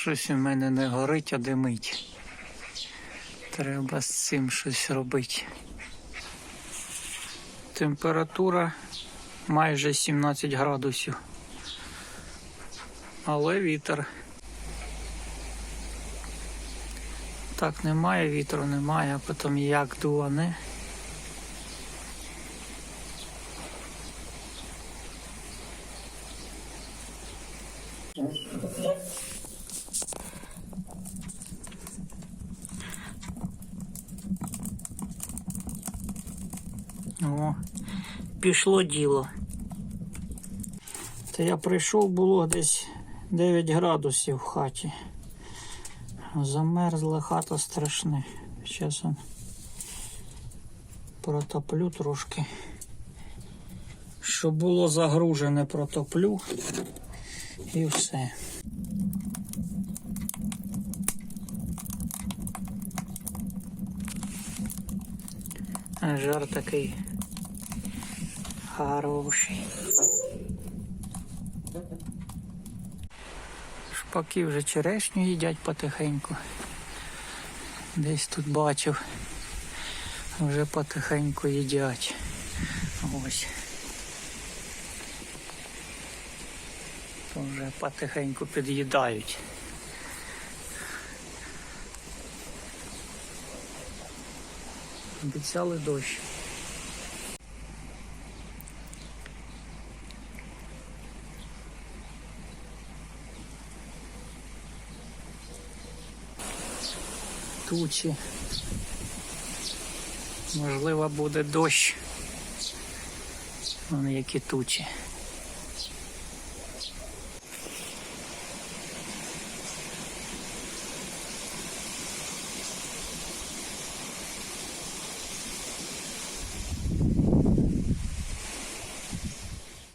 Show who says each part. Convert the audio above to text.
Speaker 1: Щось у мене не горить, а димить. Треба з цим щось робити. Температура майже 17 градусів. Але вітер. Так, немає вітру, немає, а потім як дуане. О, пішло діло. Та я прийшов, було десь 9 градусів в хаті. Замерзла хата страшне. Зараз протоплю трошки. Щоб було загружене, протоплю і все. Жар такий хороший. Шпаки вже черешню їдять потихеньку. Десь тут бачив. Вже потихеньку їдять. Ось. То вже потихеньку під'їдають. Обіцяли дощ. Тучі. Можливо, буде дощ. Вон які тучі.